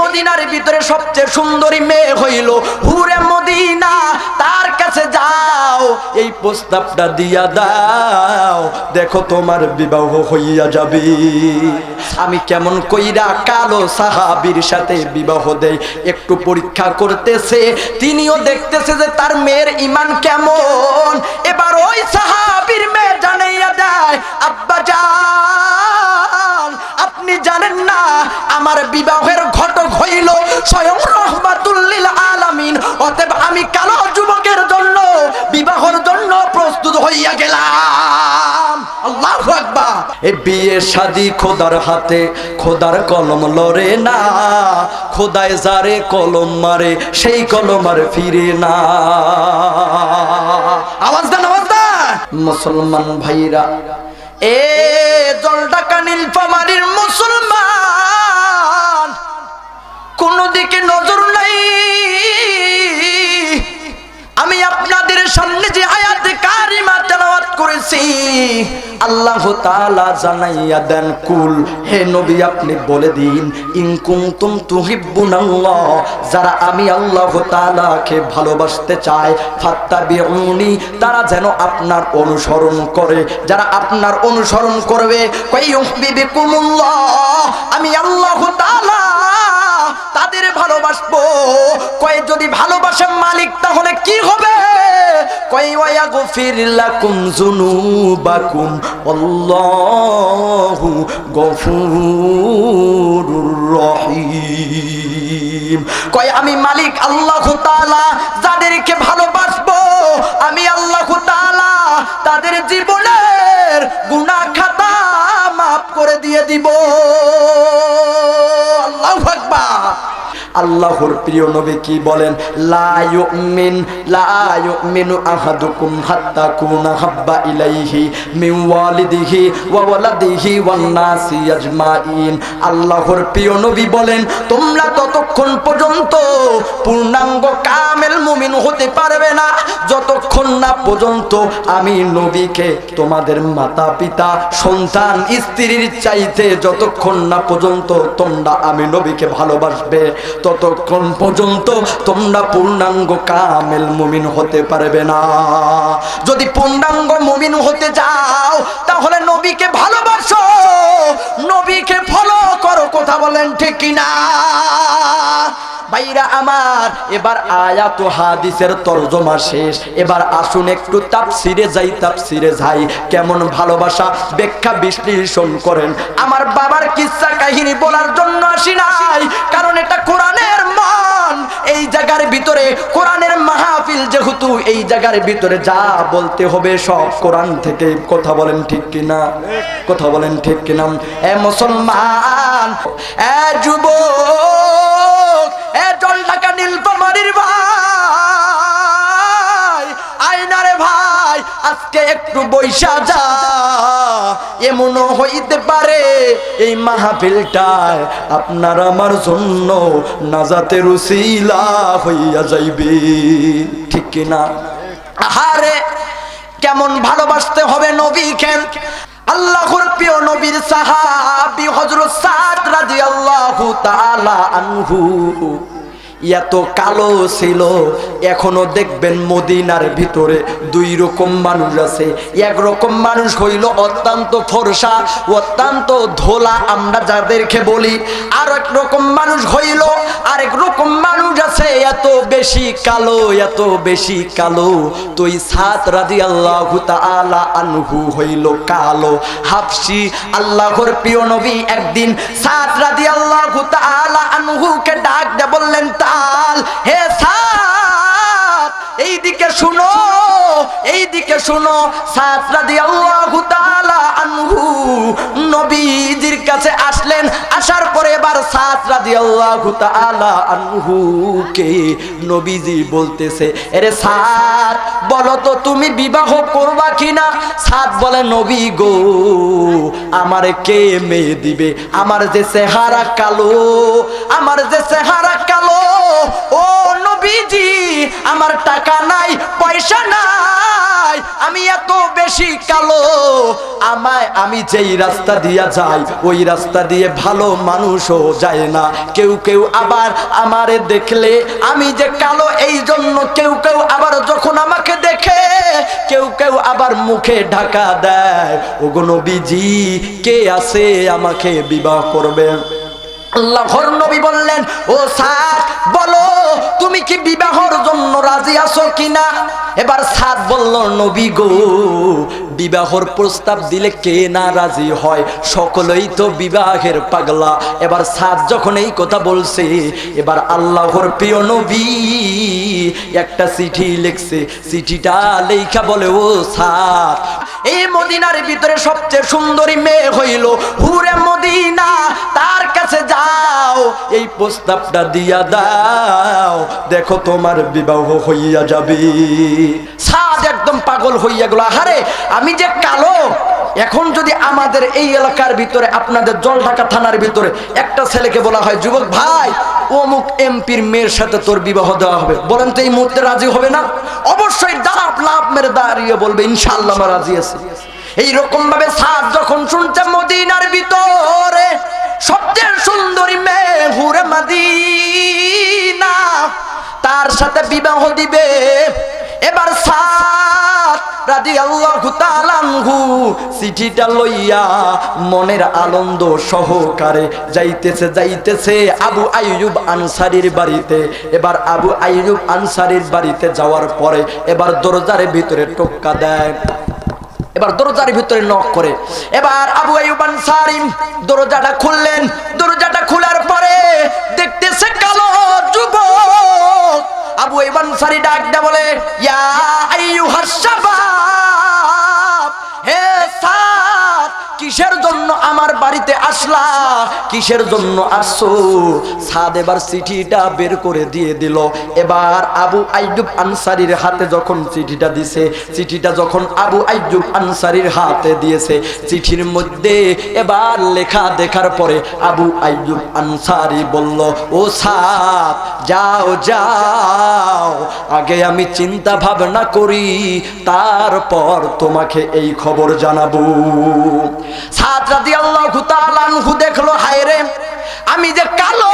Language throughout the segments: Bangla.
মদিনার ভিতরে সবচেয়ে সুন্দরী মেয়ে হইল, হুরে মদিনা, তার কাছে যাও, এই প্রস্তাবটা দিয়া দাও, দেখো তোমার বিবাহ হইয়া যাবে। আমি কেমন কইরা কালো সাহাবীর সাথে বিবাহ দেই, একটু পরীক্ষা করতেছে, তিনিও দেখতেছে যে তার মেয়ের ইমান কেমন। এবার ওই সাহাবির মেয়ে জানাইয়া দেয়, আব্বা আপনি জানেন না, আমার বিবাহের ঘটক হইল স্বয়ং রহমাতুল্লিল আলামিন। অতএব আমি কালো যুবকের জন্য, বিবাহের জন্য প্রস্তুত হইয়া গেলাম? আল্লাহু আকবার। এ বিয়ে, শাদি খোদার হাতে, খোদার কলম লড়ে না। খোদায় যারে কলম মারে, সেই কলম আর ফিরে না। আওয়াজ দেন আওয়াজ দেন। মুসলমান ভাইরা এ জলডাকা নীলফামারির মুসলমান কোন দিকে নজর নাই। আমি আপনাদের সামনে যে আয়াতে করেছি। আল্লাহ তাআলা জানাইয়া দেন, কুল, হে নবী, আপনি বলে দিন, ইন কুনতুম তুহিব্বুনাল্লাহ, যারা আমি আল্লাহ তাআলাকে ভালোবাসতে চাই চায়, ফাত্তাবিউনি, তারা যেন আপনার অনুসরণ করে। যারা আপনার অনুসরণ করবে কাইয়ুহিবিকুমুল্লাহ আমি আল্লাহ তাআলা তাদের ভালোবাসবো। কয়, যদি ভালোবাসেন মালিক, তাহলে কি হবে? কয় ওয়া গফির লাকুম যুনুবাকুম, আল্লাহু গফুরুর রহিম। কয়, আমি মালিক আল্লাহ তাআলা, যাদেরকে ভালোবাসবো। আমি আল্লাহ তাআলা তাদের জীবনের গুনাহ খাতা মাফ করে দিয়ে দিব। আল্লাহু আকবার। আল্লাহর প্রিয় নবী কি বলেন? লা ইউমিন, লা ইউমিনু আহাদুকুম হাত্তা কুনা হাব্বা ইলাইহি মিন ওয়ালিদিহি ওয়া ওয়ালাদিহি ওয়ান নাসি আজমাইন। আল্লাহর প্রিয় নবী বলেন, তোমরা ততক্ষণ পর্যন্ত পূর্ণাঙ্গ কামেল মুমিন হতে পারবে না। যতক্ষণ না পর্যন্ত আমি নবীকে তোমাদের মাতা পিতা সন্তান, স্ত্রীর চাইতে যতক্ষণ না পর্যন্ত তোমরা আমি নবীকে ভালোবাসবে ততক্ষণ পর্যন্ত তোমরা পূর্ণাঙ্গ কামেল মুমিন হতে পারবে না। যদি পূর্ণাঙ্গ মুমিন হতে যাও, তাহলে নবীকে ভালোবাসো। নবীকে ফলো করো, কথা বলেন ঠিক কিনা? ভাইরা আমার, এবার আয়াত হাদিসের তরজমা শেষ। এবার আসুন একটু তাফসিরে যাই তাফসিরে যাই। কেমন ভালোবাসা? ব্যাখ্যা বিশ্লেষণ করেন। আমার বাবার কিচ্ছা কাহিনী বলার জন্য আসি নাই, কারণ এটা কোরআনের মান। এই জায়গার ভিতরে, কোরআনের মাহফিল যেহেতু, এই জায়গার ভিতরে যা বলতে হবে সব কোরআন থেকে। কথা বলেন ঠিক কিনা? কথা বলেন ঠিক কিনা? এ মুসলমান, এ যুবক এ জল ভাই, আয়নারে ভাই একটু যা। এমনও হইতে পারে এই মাহফিলটায় আপনার আমার জন্য নাজাতের উসিলা হইয়া যাইবে। ঠিক কিনা? আহারে, কেমন ভালোবাসতে হবে নবীকে? আল্লাহর প্রিয় নবীর সাহাবি হযরত সাদ রাদিয়াল্লাহু তাআলা আনহু। এত কালো ছিল। এখনও দেখবেন মদিনার ভিতরে দুই রকম মানুষ আছে। এক রকম মানুষ হইল অত্যন্ত ফরসা, অত্যন্ত ধোলা আমরা যাদেরকে বলি। আর এক রকম মানুষ হইল, আরেক রকম মানুষ আছে, এত বেশি কালো, এত বেশি কালো। তুই সাত রাজি আল্লাহ তাআলা আনহু হইল কালো। হাফসি, আল্লাহর প্রিয় নবী একদিন সাত রাজি আল্লাহ তাআলা আনহুকে ডাক দে বললেন তাল হে সাত এই দিকে শুনো এই দিকে শুনো। সাত রাজি আল্লাহ তাআলা আনহু নবীজির কাছে আসলেন। আসার পরে এবার সাত রাজি আল্লাহ তাআলা আনহু কে নবীজি বলতেছে, এরে সাত, বলো তো তুমি বিবাহ করবা কিনা? সাত বলে, নবী গো, আমার কে মেয়ে দিবে? আমার যে চেহারা কালো, আমার যে চেহারা কালো ও নবীজি, আমার টাকা নাই, পয়সা নাই, আমি এত বেশি কালো। আমায় আমি যেই রাস্তা দিয়া যাই, ওই রাস্তা দিয়ে ভালো মানুষও যায় না। কেউ কেউ আবার আমারে দেখলে, আমি যে কালো এই জন্য কেউ কেউ আবার যখন আমাকে দেখে, কেউ কেউ আবার মুখে ঢাকা দেয়। ওগো নবীজি, কে আছে আমাকে বিবাহ করবে আল্লাহর নবী বললেন, ও সাদ, বলো, তুমি কি বিবাহর জন্য রাজি আছো কিনা? এবার সাদ বলল, নবী গো, বিবাহর প্রস্তাব দিলে কে না রাজি হয়? সকলেই তো বিবাহের পাগলা। এবার সাদ যখন এই কথা বলছে, এবার আল্লাহর প্রিয় নবী একটা চিঠি লিখছে। চিঠিটা লেখা বলে, ও সাদ এই মদিনার ভিতরে সবচেয়ে সুন্দরী মেয়ে হইল, হুরে মদিনা, তার কাছে যাও, এই প্রস্তাবটা দিয়া দাও, দেখো তোমার বিবাহ হইয়া যাবি। সাদ একদম পাগল হইয়া গেল, আহারে, আমি যে কালো এখন যদি আমাদের এই এলাকার ভিতরে, আপনাদের জলঢাকা থানার ভিতরে একটা ছেলেকে বলা হয়, যুবক ভাই, অমুক এমপির মেয়ের সাথে তোর বিবাহ দেওয়া হবে। বলেন তো এই মুহূর্তে রাজি হবে না? অবশ্যই দাঁড়াপ লাভ মেরে দাঁড়িয়ে বলবে ইনশাল্লাহ আমরা রাজি আছি। এইরকম ভাবে সাদ যখন শুনছে মদিনার ভিতরে, সবচেয়ে সুন্দরী মেয়ে হুরে মাদিনা, তার সাথে বিবাহ দিবে। এবার সাত চিঠিটা লইয়া মনের আনন্দ সহকারে যাইতেছে যাইতেছে আবু আনসারির বাড়িতে। এবার আবু আনসারির বাড়িতে যাওয়ার পরে এবার দরজার ভিতরে টোক্কা দেয়। এবার দরজার ভিতরে নক করে। এবার আবু আইয়ুব আনসারি দরজাটা খুললেন। দরজাটা খোলার পরে দেখতেছে আবু ইবান আনসারি ডাক দে বলে ইয়া আইয়ুহাস শাবাব হে সাদ কিসের জন্য আমার বাড়িতে আসলা? কিসের জন্য আসছো? সাদ এবার চিঠিটা বের করে দিয়ে দিল। এবার আবু আইয়ুব আনসারির হাতে যখন চিঠিটা দিছে, চিঠিটা যখন আবু আইয়ুব আনসারির হাতে দিয়েছে, চিঠির মধ্যে এবার লেখা দেখার পরে আবু আইয়ুব আনসারি বলল, ও সাদ, যাও যাও। আগে আমি চিন্তা ভাবনা করি, তারপর তোমাকে এই খবর জানাব। সাদ রাদি আল্লাহ আনহু দেখল, হায় রে, আমি যে কালো,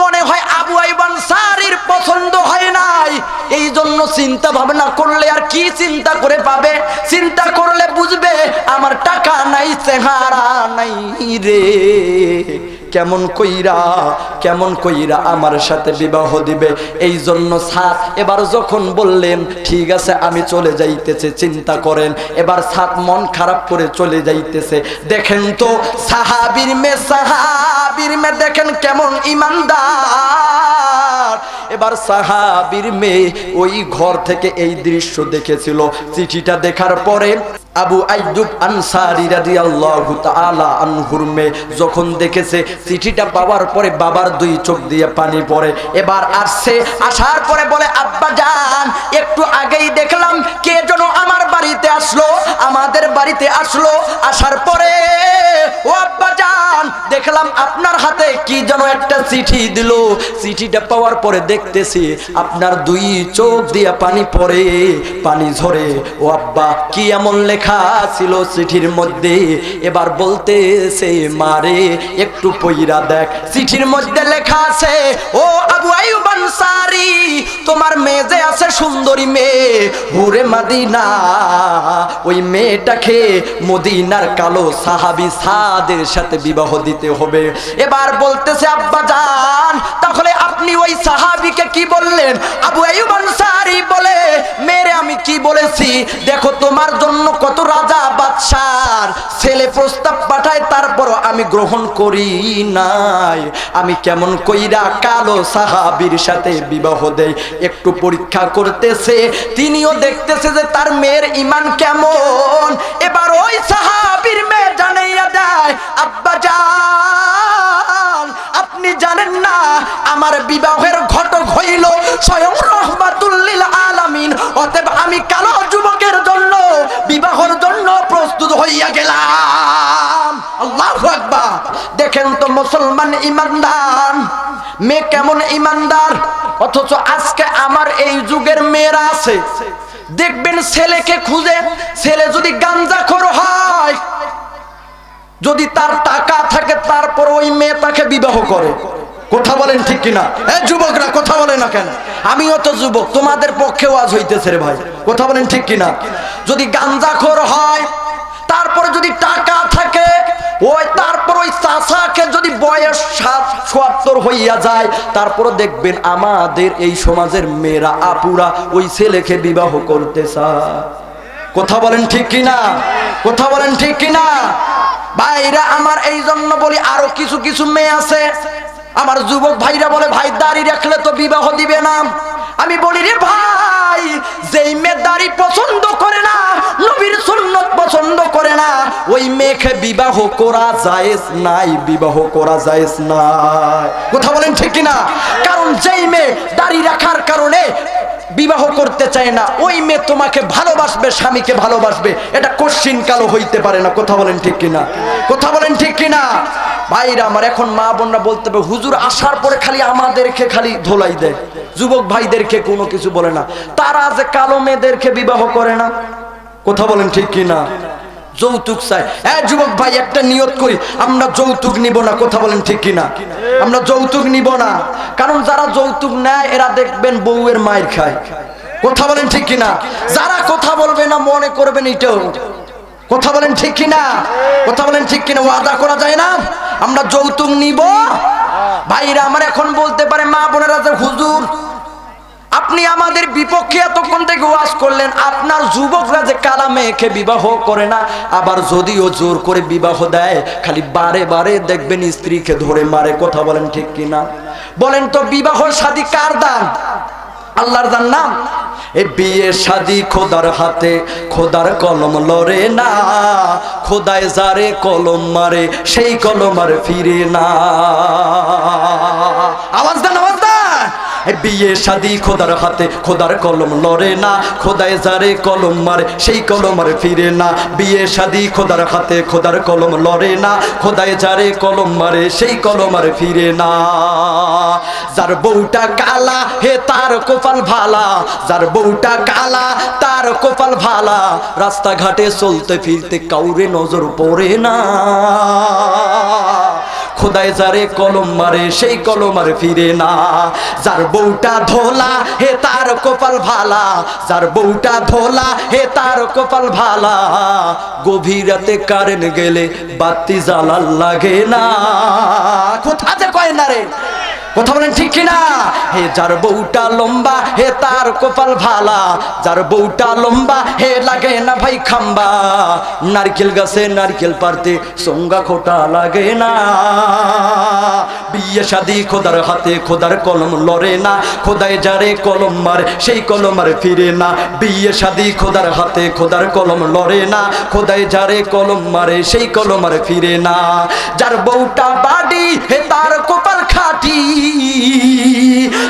মনে হয় আবু আইবান সারির পছন্দ হয় নাই। এই জন্য চিন্তা ভাবনা করলে আর কি চিন্তা করে পাবে? চিন্তা করলে বুঝবে, আমার টাকা নাই, চেহারা নাই রে। কেমন কইরা কেমন কইরা আমার সাথে বিবাহ দিবে? এই জন্য সাত এবার যখন বললেন, ঠিক আছে, আমি চলে যাইতেছে, চিন্তা করেন। এবার সাত মন খারাপ করে চলে যাইতেছে। দেখেন তো, সাহাবির মে সাহাবির মে দেখেন কেমন ইমানদার। এবার সাহাবির মেয়ে ওই ঘর থেকে এই দৃশ্য দেখেছিল। চিঠিটা দেখার পরে আবু আইয়ুব আনসারি রাদিয়াল্লাহু তাআলা আনহুর মেয়ে যখন দেখেছে চিঠিটা পাওয়ার পরে বাবার দুই চোখ দিয়ে পানি পড়ে, এবার আসছে, আসার পরে বলে, আব্বা জান, একটু আগেই দেখলাম কে যেন আমার বাড়িতে আসলো, আমাদের বাড়িতে আসলো। আসার পরে, ও আব্বা জান, দেখলাম আপনার হাতে কি যেন একটা চিঠি দিল। চিঠিটা পাওয়ার পরে দেখতেছি আপনার দুই চোখ দিয়ে পানি পড়ে, পানি ঝরে। ও আব্বা, কি এমন লেখা ছিল চিঠির মধ্যে। এবার বলতেছে, মারে, একটু পইরা দেখ। চিঠির মধ্যে লেখা আছে, ও আবু আইয়ুব আনসারি, তোমার যে আছে সুন্দরী মেয়ে, হুরে মাদিনা। ওই মেয়েটাকে মদিনার কালো সাহাবি সাদের সাথে বিবাহ দিতে হবে। এবার বলতেছে, আব্বা জান, তাহলে আপনি ওই সাহাবিকে কি বললেন? আবু আইয়ুব আনসারি বলে, মেরে আমি কি বলেছি? দেখো তোমার জন্য কত রাজা বাদশার। ছেলে প্রস্তাব পাঠায়, তারপরও আমি গ্রহণ করি নাই। আমি কেমন কইরা কালো সাহাবির সাথে বিবাহ দেই। একটু পরীক্ষা করতেছে, তিনিও দেখতেছে যে তার মেয়ের ইমান কেমন। এবার ওই সাহাবির মেয়ে জানাইয়া দেয়, আব্বা আপনি জানেন না, আমার বিবাহের ঘটক হইল স্বয়ং রহমাতুল্লিল আলামিন। অতএব আমি কালো যুবকের জন্য, বিবাহর জন্য প্রস্তুত হইয়া গেলাম। আল্লাহ আকবার। দেখেন তো মুসলমান ইমানদার। মেয়ে কেমন ইমানদার? অথচ আজকে আমার এই যুগের মেয়েরা আছে। দেখবেন ছেলেকে খুঁজে, ছেলে যদি গাঞ্জাখোর হয় যদি তার টাকা থাকে, তারপর ওই মেয়ে তাকে বিবাহ করে। কথা বলেন ঠিক কিনা? হ্যাঁ যুবকরা, কথা বলে না কেন? আমিও তো যুবক, তোমাদের পক্ষেও আজ হইতেছে রে ভাই। কথা বলেন ঠিক কিনা? যদি গাঞ্জাখোর হয়, তারপরে যদি টাকা থাকে, ওই তারপর ওই চাষাকে যদি বয়স সাত চুয়াত্তর হইয়া যায় তারপর দেখবেন আমাদের এই সমাজের মেয়েরা, আপুরা ওই ছেলেকে বিবাহ করতে চায়। কথা বলেন ঠিক কিনা? কথা বলেন ঠিক কিনা? ভাইরা, আমার এই জন্য বলি আরও কিছু কিছু মেয়ে আছে। আমার যুবক ভাইরা বলে, ভাই, দাড়ি রাখলে তো বিবাহ দিবে না। আমি বলি, রে ভাই, যেই মেয়ে দাড়ি পছন্দ করে না, নবীর সুন্নত পছন্দ করে না, ওই মেয়েকে বিবাহ করা জায়েজ নাই, বিবাহ করা জায়েজ নাই। কথা বলেন ঠিক কিনা? কারণ যেই মেয়ে দাড়ি রাখার কারণে বিবাহ করতে চায় না, ওই মেয়ে তোমাকে ভালোবাসবে, স্বামীকে ভালোবাসবে। এটা কশ্চিন কালো হইতে পারে না, কথা বলেন ঠিক কিনা? কথা বলেন ঠিক কিনা? ভাইরা আমার, এখন মা বোনরা বলতে হবে, হুজুর আসার পরে খালি আমাদেরকে খালি ধোলাই দেয়। যুবক ভাইদেরকে কোনো কিছু বলে না। তারা যে কালো মেয়েদেরকে বিবাহ করে না, কথা বলেন ঠিক কিনা? যৌতুক চাই। হ্যাঁ যুবক ভাই, একটা নিয়ত করি, আমরা যৌতুক নিব না, কথা বলেন ঠিক কিনা? আমরা যৌতুক নিব না। কারণ যারা যৌতুক নেয়, এরা দেখবেন বউয়ের মায়ের খায়। কথা বলেন ঠিক কিনা? যারা কথা বলবে না, মনে করবেন এটাও। কথা বলেন ঠিক কিনা? কথা বলেন ঠিক কিনা? ওয়াদা করা যায় না? আমরা যৌতুক নিব। ভাইরা আমার এখন বলতে পারে, মা বোনেরা যে হুজুর আপনি আমাদের বিপক্ষে এতক্ষণ থেকে ওয়াজ করলেন, আপনার যুবকরা যে কালা মেয়েকে বিবাহ করে না, আবার যদিও জোর করে বিবাহ দেয়, খালি বারে বারে দেখবেন স্ত্রীকে ধরে মারে, কথা বলেন ঠিক কিনা? বলেন তো বিবাহ শাদী কার দান? আল্লাহর দান নাম? এ বিয়ে শাদি খোদার হাতে, খোদার কলম লড়ে না, খোদায় যারে কলম মারে, সেই কলম আর ফিরে না। আওয়াজ দেন বিয়ে, শাদি খোদার হাতে, খোদার কলম লড়ে না, খোদায় যারে কলম মারে, সেই কলম আর ফিরে না। বিয়ে, শাদি খোদার হাতে, খোদার কলম লড়ে না, খোদায় যারে কলম মারে, সেই কলম আর ফিরে না। যার বউটা কালা, হে তার কপাল ভালা। যার বউটা কালা, তার কপাল ভালা। রাস্তাঘাটে চলতে ফিরতে কাউরে নজর পড়ে না। খোদায় যারে কলম মারে, সেই কলম আর ফিরে না। যার বউটা ধোলা, হে তার কপাল ভালা। যার বউটা ধোলা, হে তার কপাল ভালা। গভীর রাতে কারেন্ট গেলে বাতি জ্বালার লাগে না। কোথাতে কয় না রে? কথা বলেন ঠিক কিনা? হে যার বউটা লম্বা, হে তার কপাল ভালা। যার বউটা লম্বা, হে লাগে না ভাই খাম্বা। নারকেল গাছে নারকেল পারতে সঙ্গা খোটা লাগে না। বিয়ে শাদি খোদার হাতে খোদার কলম লড়ে না। খোদায় যারে কলম মারে, সেই কলম আর ফিরে না। বিয়ে শাদি খোদার হাতে খোদার কলম লড়ে না। খোদায় যারে কলম মারে, সেই কলম আর ফিরে না। যার বউটা বাড়ি, হে তার কপাল খাটি।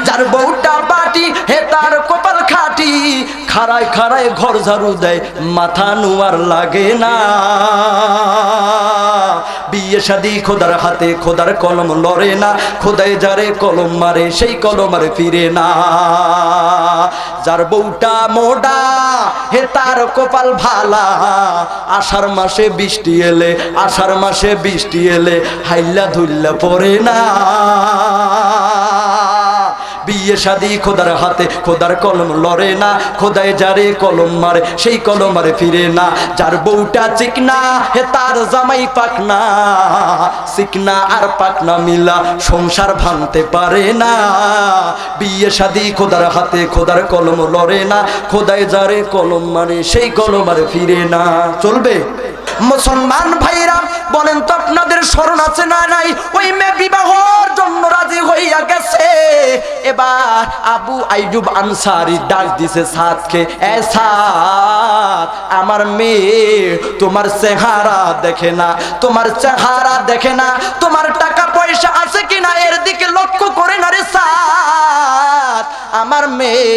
যার বউটা বাটি হে তার কপাল খাটি খাড়ায় খাড়ায় ঘর ঝাড়ু দেয়, মাথা নোয়ার লাগে না। বিয়ে শাদি খোদার হাতে খোদার কলম লড়ে না, খোদায় যারে কলম মারে সেই কলম আর ফিরে না। যার বউটা মোডা হে তার কপাল ভালা। আষাঢ় মাসে বৃষ্টি এলে, আষাঢ় মাসে বৃষ্টি এলে হাইল্লা ধুল্লা পড়ে না। বিয়ে শাদি খোদার হাতে খোদার কলম লড়ে না, খোদায় যারে কলম মারে, সেই কলম আর ফিরে না। যার বউটা চিকনা হে তার জামাই পাকনা চিকনা আর পাকনা মিলা, সংসার ভাঙতে পারে না। বিয়ে শাদি খোদার হাতে খোদার কলম লড়ে না, খোদায় যারে কলম মারে, সেই কলম আর ফিরে না। চলবে? মুসলমান ভাইরা বলেন তো আপনাদের স্মরণ আছে না নাই? ওই মেয়ে বিবাহর জন্য রাজি হইয়া গেছে। এবার আবু আইজুব আনসারি ডাক দিছে সাতকে এ আমার মেয়ে, তোমার চেহারা দেখে না, তোমার চেহারা দেখে না, তোমার টাকা আমার মেয়ে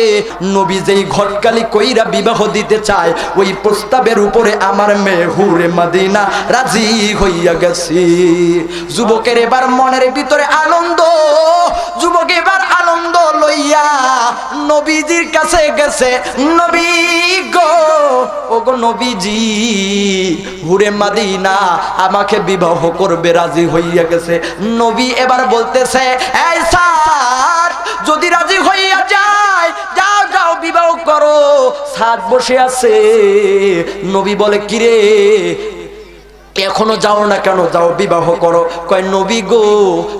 নবী যেই ঘটকালি কইরা বিবাহ দিতে চায়, ওই প্রস্তাবের উপরে আমার মেয়ে হুরে মাদিনা রাজি হইয়া গেছি। যুবকের এবার মনের ভিতরে আনন্দ, যুবক এবার আনন্দ লইয়া নবীজির কাছে গেছে। নবী গো ও গো নবীজি, হুরে মাদিনা আমাকে বিবাহ করবে, রাজি হইয়া গেছে। নবী এবার বলতেছে, এই সাদ যদি রাজি করো সাদ বসে আছে। নবী বলে, কিরে, এখনও যাও না কেন? যাও, বিবাহ করো। কয়, নবী গো,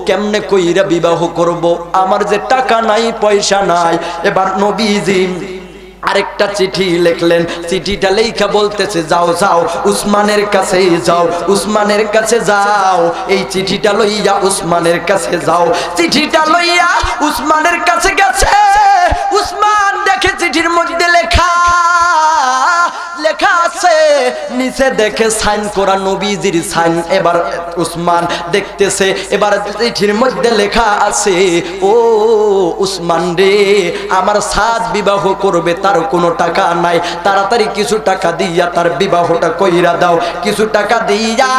কেমনে কইরা বিবাহ করব? আমার যে টাকা নাই, পয়সা নাই। এবার নবীজি আরেকটা চিঠি লিখলেন। চিঠিটা লেখা বলতেছে, যাও যাও, উসমানের কাছে যাও, উসমানের কাছে যাও। এই চিঠিটা লইয়া উসমানের কাছে যাও। চিঠিটা লইয়া উসমানের কাছে গেছে। উসমান দেখে চিঠির মধ্যে লেখা লেখা আছে। নিচে দেখে সাইন করা নবীজির সাইন। এবার উসমান দেখতেছে। এবার চিঠির মধ্যে লেখা আছে, ও উসমান রে, আমার সাত বিবাহ করবে, তার কোনো টাকা নাই। তাড়াতাড়ি কিছু টাকা দিয়া তার বিবাহটা কইরা দাও। কিছু টাকা দিয়া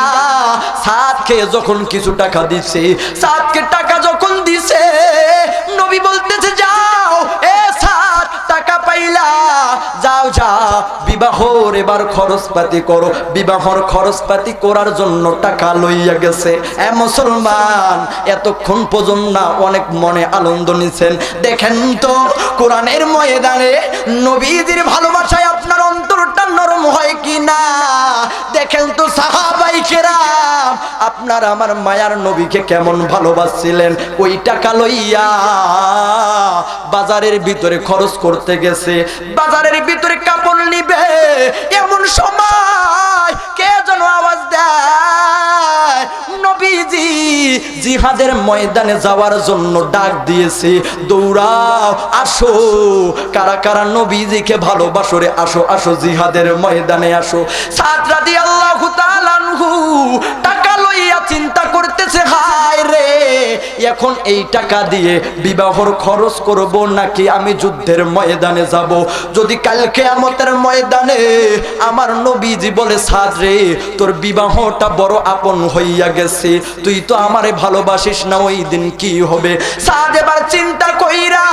সাত সাতকে যখন কিছু টাকা দিছে সাতকে টাকা যখন দিছে, নবী বলতেছে সাত টাকা পাইলা। যাও যাও। বিবাহর এবার খরচপাতি করো। বিবাহর খরচপাতি করার জন্য টাকা লইয়া গেছে। এ মুসলমান, এতক্ষণ পর্যন্ত না অনেক মনে আনন্দ নিছেন। দেখেন তো, কোরআনের ময়দানে নবীজির ভালোবাসায় আপনার নরম হয় কি না দেখেন তো আপনার আমার মায়ার নবীকে কেমন ভালোবাসছিলেন? ওই টাকা লইয়া বাজারের ভিতরে খরচ করতে গেছে। বাজারের ভিতরে কাপড় নিবে। এমন সময় কে যেন নবীজি জিহাদের ময়দানে যাওয়ার জন্য ডাক দিয়েছে, দৌড়াও, আসো। কারা কারা নবীজিকে ভালোবাসো রে, আসো আসো জিহাদের ময়দানে আসো। সাত রাদি আল্লাহ টাকা লইয়া করতেছে হায় রে, এখন এই টাকা দিয়ে বিবাহর খরচ করব নাকি আমি যুদ্ধের ময়দানে যাব? যদি কালকে আমতের ময়দানে আমার নবীজি বলে, সাদ রে, তোর বিবাহটা বড় আপন হইয়া গেছে, তুই তো আমারে ভালোবাসিস না, ওই দিন কি হবে? সাদ এবার চিন্তা কইরা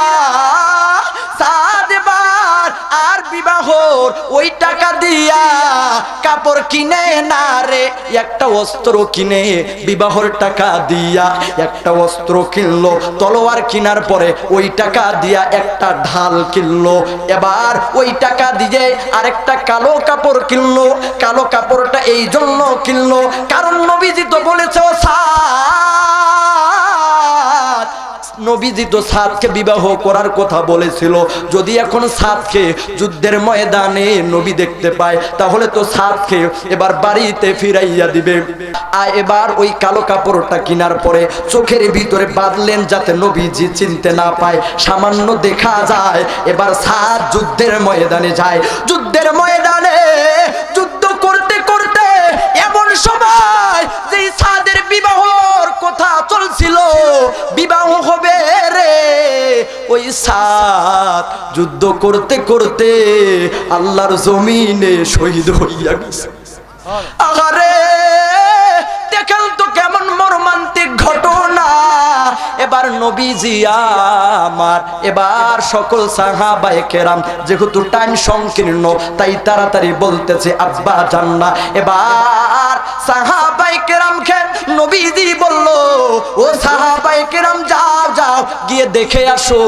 বিবাহর ওই টাকা দিয়া কাপড় কিনে না রে, একটা অস্ত্র কিনে বিবাহর টাকা দিয়া, একটা অস্ত্র কিনলো, তলোয়ার কিনার পরে ওই টাকা দিয়া একটা ঢাল কিনলো, এবার ওই টাকা দিয়ে আরেকটা কালো কাপড় কিনলো, কালো কাপড়টা এই জন্য কিনলো, কারণ নবীজি তো বলেছে সাদ নবীজি তো সাদকে বিবাহ করার কথা বলেছিল। যদি এখন সাদকে যুদ্ধের ময়দানে নবী দেখতে পায়, তাহলে তো সাদকে এবার বাড়িতে ফিরাইয়া দিবে। আর এবার ওই কালো কাপড়টা কেনার পরে চোখের ভিতরে বাঁধলেন যাতে নবীজি চিনতে না পায়। সামান্য দেখা যায়, এবার সাদ যুদ্ধের ময়দানে যায়। যুদ্ধের চলছিল বিবাহ হবে রে। ওই সাত যুদ্ধ করতে করতে আল্লাহর জমিনে শহীদ হইয়া গেছে। আরে এবার নবীজি আমার। এবার সকল সাহাবায়ে কেরাম যেহেতু টাইম সংকীর্ণ, তাই তাড়াতাড়ি বলতেছে, আব্বা জান্না এবার সাহাবায়ে কেরাম খেন নবীজি বলল, ও সাহাবায়ে কেরাম যাও যাও, গিয়ে দেখে আসো।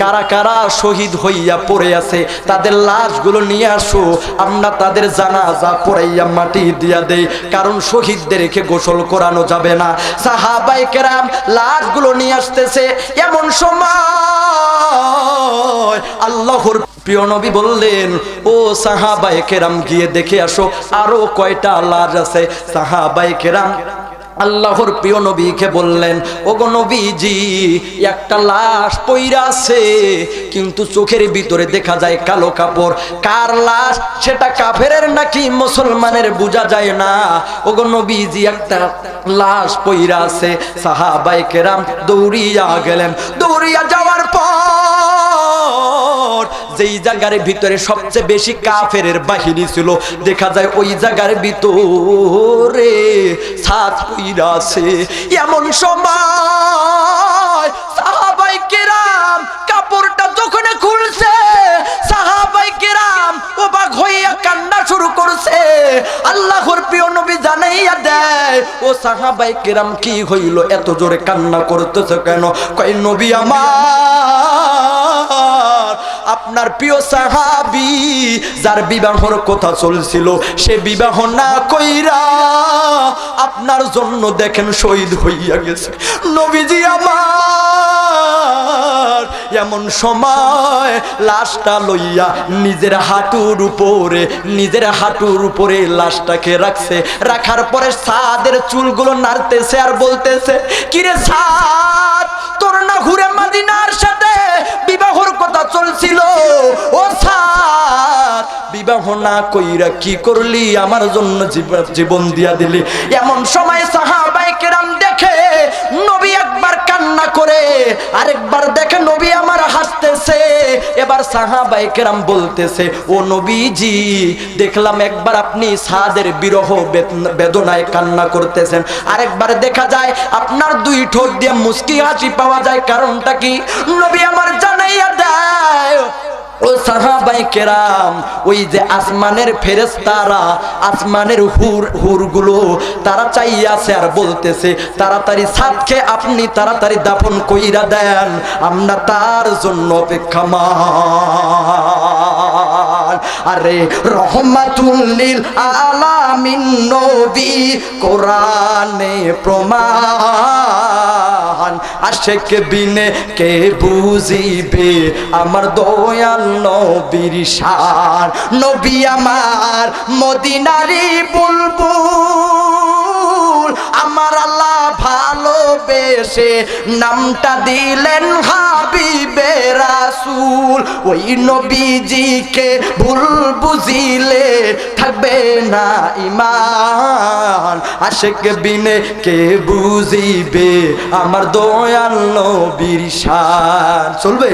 কারা কারা শহীদ হইয়া পড়ে আছে, তাদের লাশগুলো নিয়ে আসো। আমরা তাদের জানাজা পড়াইয়া মাটি দিয়া দেই, কারণ শহীদদের রেখে গোসল করানো যাবে না। সাহাবাই কেরাম লাশগুলো নিয়ে আসতেছে। এমন সময় আল্লাহর প্রিয় নবী বললেন, ও সাহাবাই কেরাম, গিয়ে দেখে আসো, আরও কয়টা লাশ আছে? সাহাবাই কেরাম আল্লাহর প্রিয় নবীকে বললেন, ওগো নবীজি, একটা লাশ পইরা আছে, কিন্তু চোখের ভিতরে দেখা যায় কালো কাপড়। কার লাশ? সেটা কাফেরের নাকি মুসলমানের? বোঝা যায় না। ওগো নবীজি, একটা লাশ পইরা আছে। সাহাবাই কেরাম দৌড়িয়া গেলেন। দৌড়িয়া যাওয়ার পর যেই জায়গার ভিতরে সবচেয়ে বেশি কাফের বাহিনী ছিল, দেখা যায় ওই জায়গার ভিতরে সাত পুইরা আছে। এমন সময় সাহাবাই কেরাম কাপড়টা যখন খুলছে, সাহাবাই কেরাম ও বা হইয়া কান্না শুরু করছে। আল্লাহর প্রিয় নবী জানাইয়া দেয়, ও সাহাবাই কেরাম, কি হইল? এত জোরে কান্না করতেছে কেন? কয়, নবী আমার আপনার প্রিয় সাহাবি, যার বিবাহর কথা চলছিল, সে বিবাহ না কইরা আপনার জন্য দেখেন শহীদ হইয়া গেছে। নবীজি আমার, এমন সময় লাশটা লইয়া নিজের হাঁটুর উপরে, নিজের হাঁটুর উপরে লাশটাকে রাখছে। রাখার পরে সাদের চুলগুলো নাড়তেছে আর বলতেছে, কিরে সাদ, তোর না ঘুরে মাদিনার সাথে কথা চলছিল। ও বিবাহ না কইরা কি করলি? আমার জন্য জীব- জীবন দিয়া দিলি। এমন সময় সাহাবাই কেরাম দেখে নবী একবার কান্না করে, আরেকবার দেখে নবী আমার হাসতেছে। এবার সাহাবাই কেরাম বলতেছে, ও নবীজি, দেখলাম একবার আপনি সাদের বিরহ বেদ- বেদনায় কান্না করতেছেন। আরেকবার দেখা যায় আপনার দুই ঠোঁট দিয়ে মুস্কি হাসি পাওয়া যায়। কারণটা কি? নবী আমার জানাইয়া দেয়। ও সাহাবাই কেরাম, ওই যে আসমানের ফেরেস্তারা আসমানের হুর, হুরগুলো তারা চাইয়াছে আর বলতেছে, তাড়াতাড়ি সাতকে আপনি তাড়াতাড়ি দাফন কইরা দেন, আমরা তার জন্য অপেক্ষামান। আরে রহমাতুল্লিল আলামিন নবী কোরআনে প্রমাণ। আশেক বিনে কে বুঝিবে? আমার দয়াল নবীর শান। নবী আমার মদিনারি বুলবুল। আমার আল্লাহ ভালোবেসে নামটা দিলেন হাবিবে রাসুল। ওই নবীজিকে ভুল বুঝিলে থাকবে না ইমান আশেক বিনে কে বুঝিবে? আমার দয়াল নবীর শান। চলবে?